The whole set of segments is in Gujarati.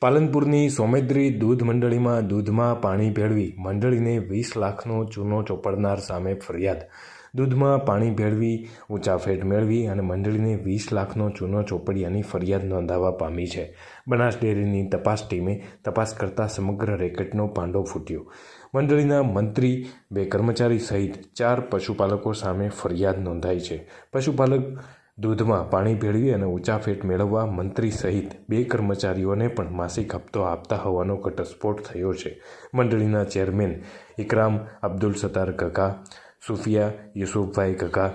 પાલનપુરની સોમેદ્રી દૂધ મંડળીમાં દૂધમાં પાણી ભેળવી મંડળીને વીસ લાખનો ચૂનો ચોપડનાર સામે ફરિયાદ. દૂધમાં પાણી ભેળવી, ઊંચા ફેટ મેળવી અને મંડળીને વીસ લાખનો ચૂનો ચોપડિયાની ફરિયાદ નોંધાવા પામી છે. બનાસ ડેરીની તપાસ ટીમે તપાસ કરતા સમગ્ર રેકેટનો પાંડો ફૂટ્યો. મંડળીના મંત્રી, બે કર્મચારી સહિત ચાર પશુપાલકો સામે ફરિયાદ નોંધાઈ છે. પશુપાલક દૂધમાં પાણી ભેળવી અને ઊંચા ફેટ મેળવવા મંત્રી સહિત બે કર્મચારીઓને પણ માસિક હપ્તો આપતા હોવાનો ઘટસ્ફોટ થયો છે. મંડળીના ચેરમેન ઇકરામ અબ્દુલ સત્તાર કકા સુફિયા યુસુફભાઈ કકા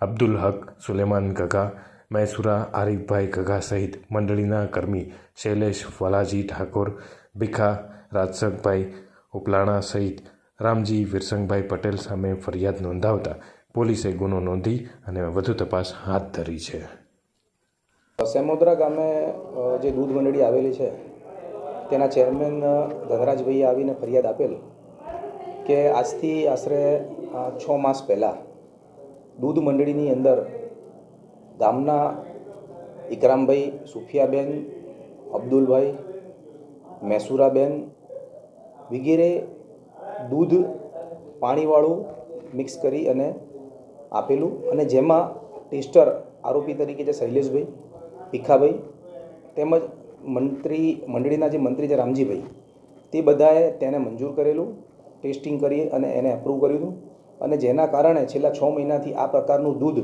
અબ્દુલ હક સુલેમાન કકા મૈસુરા આરીફભાઈ કકા સહિત મંડળીના કર્મી શૈલેષ વાલાજી ઠાકોર, ભીખા રાજસકભાઈ ઉપલાણા સહિત રામજી વિરસંગભાઈ પટેલ સામે ફરિયાદ નોંધાવતા પોલીસે ગુનો નોંધી અને વધુ તપાસ હાથ ધરી છે. સેમોદરા ગામે જે દૂધ મંડળી આવેલી છે, તેના ચેરમેન ધનરાજભાઈએ આવીને ફરિયાદ આપેલ કે આજથી આશરે છ માસ પહેલાં દૂધ મંડળીની અંદર ગામના ઇકરામભાઈ સુફિયાબેન, અબ્દુલભાઈ, મેસુરાબેન વગેરે દૂધ પાણીવાળું મિક્સ કરી અને આપેલું અને જેમાં ટેસ્ટર આરોપી તરીકે જે શૈલેષભાઈ, ભીખાભાઈ તેમજ મંત્રી, મંડળીના જે મંત્રી છે રામજીભાઈ, તે બધાએ તેને મંજૂર કરેલું, ટેસ્ટિંગ કરી અને એને એપ્રૂવ કર્યું અને જેના કારણે છેલ્લા છ મહિનાથી આ પ્રકારનું દૂધ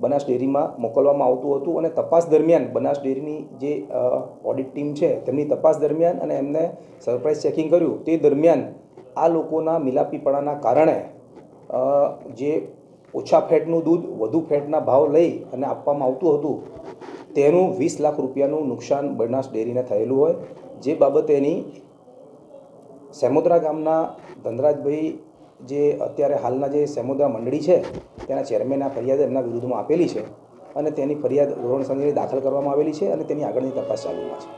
બનાસ ડેરીમાં મોકલવામાં આવતું હતું અને તપાસ દરમિયાન બનાસ ડેરીની જે ઓડિટ ટીમ છે તેમની તપાસ દરમિયાન અને એમને સરપ્રાઇઝ ચેકિંગ કર્યું. તે દરમિયાન આ લોકોના મિલાપીપણાના કારણે જે ઓછા ફેટનું દૂધ, વધુ ફેટના ભાવ લઈ અને આપવામાં આવતું હતું, તેનું વીસ લાખ રૂપિયાનું નુકસાન બનાસ ડેરીને થયેલું હોય. જે બાબતેની સેમોદરા ગામના ધનરાજભાઈ જે અત્યારે હાલના જે સેમોદરા મંડળી છે, તેના ચેરમેન આ ફરિયાદ એમના વિરુદ્ધમાં આપેલી છે અને તેની ફરિયાદ ધોરણસરની દાખલ કરવામાં આવેલી છે અને તેની આગળની તપાસ ચાલુમાં છે.